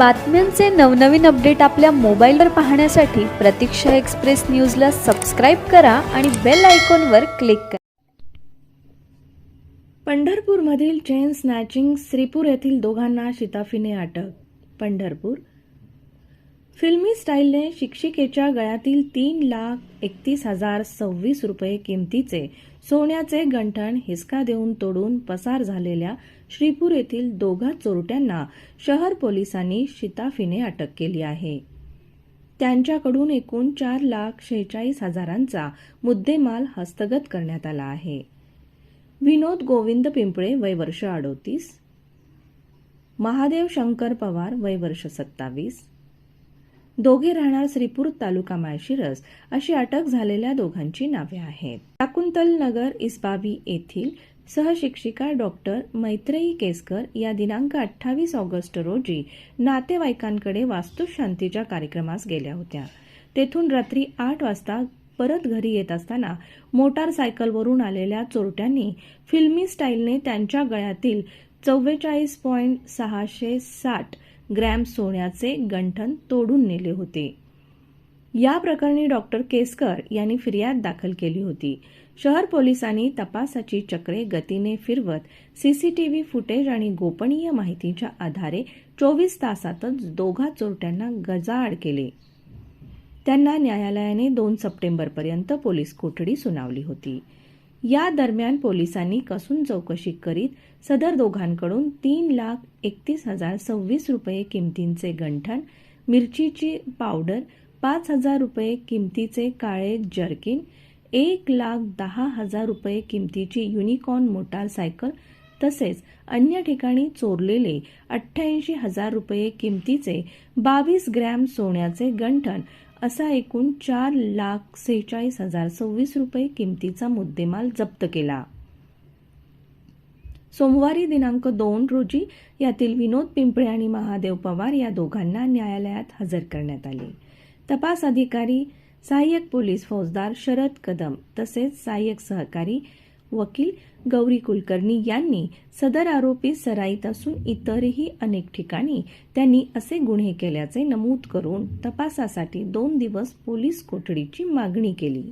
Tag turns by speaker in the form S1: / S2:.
S1: बातम्यांचे नवनवीन अपडेट आपल्या मोबाईलवर पाहण्यासाठी प्रतीक्षा एक्सप्रेस न्यूजला सबस्क्राईब करा आणि बेल आयकॉनवर क्लिक करा.
S2: पंढरपूरमधील चेन स्नॅचिंग श्रीपूर येथील दोघांना शिताफीने अटक. पंढरपूर फिल्मी स्टाईलने शिक्षिकेच्या गळ्यातील तीन लाख एकतीस हजार सव्वीस रुपये किमतीचे सोन्याचे गंठण हिसका देऊन तोडून पसार झालेल्या श्रीपूर येथील दोघा चोरट्यांना शहर पोलिसांनी शिताफीने अटक केली आहे. त्यांच्याकडून एकूण चार लाख शेहेचाळीस हजारांचा मुद्देमाल हस्तगत करण्यात आला आहे. विनोद गोविंद पिंपळे वय वर्ष अडोतीस. महादेव शंकर पवार वय वर्ष सत्तावीस. दोघे राहणार श्रीपूर तालुका माळशिरस अशी अटक झालेल्या दोघांची नावे आहेत. शाकुंतल नगर इस्बावी येथील सहशिक्षिका डॉक्टर मैत्रेयी केसकर या दिनांक अठ्ठावीस ऑगस्ट रोजी नातेवाईकांकडे वास्तुशांतीच्या कार्यक्रमास गेल्या होत्या. तेथून रात्री आठ वाजता परत घरी येत असताना मोटारसायकलवरून आलेल्या चोरट्यांनी फिल्मी स्टाईलने त्यांच्या गळ्यातील चव्वेचाळीस पॉईंट सहाशे साठ ग्रॅम सोन्याचे गंठन तोडून नेले होते. या प्रकरणी डॉक्टर केसकर यांनी फिर्याद दाखल केली होती. शहर पोलिसांनी तपासाची चक्रे गतीने फिरवत सीसीटीव्ही फुटेज आणि गोपनीय माहितीच्या आधारे चोवीस तासातच दोघा चोरट्यांना गजाआड केले. त्यांना न्यायालयाने दोन सप्टेंबरपर्यंत पोलीस कोठडी सुनावली होती. या दरम्यान पोलिसांनी कसून चौकशी करीत सदर दोघांकडून तीन लाख एकतीस हजार सव्वीस रुपये किमतींचे गंठण मिरचीची पावडर पाच हजार रुपये किमतीचे काळे जर्किन एक लाख दहा हजार रुपये किमतीची युनिकॉर्न मोटारसायकल तसेच अन्य ठिकाणी चोरलेले अठ्ठ्याऐंशी हजार रुपये किमतीचे बावीस ग्रॅम सोन्याचे गंठण असा एकूण चार लाख सेहेचाळीस हजार सव्वीस रुपये किमतीचा मुद्देमाल जप्त केला. सोमवारी दिनांक दोन रोजी यातील विनोद पिंपळे आणि महादेव पवार या दोघांना न्यायालयात हजर करण्यात आले. तपास अधिकारी सहाय्यक पोलीस फौजदार शरद कदम तसेच सहाय्यक सहकारी वकील गौरी कुलकर्णी यांनी सदर आरोपी सराईत असून इतरही अनेक ठिकाणी त्यांनी असे गुन्हे केल्याचे नमूद करून तपासासाठी दोन दिवस पोलीस कोठडीची मागणी केली.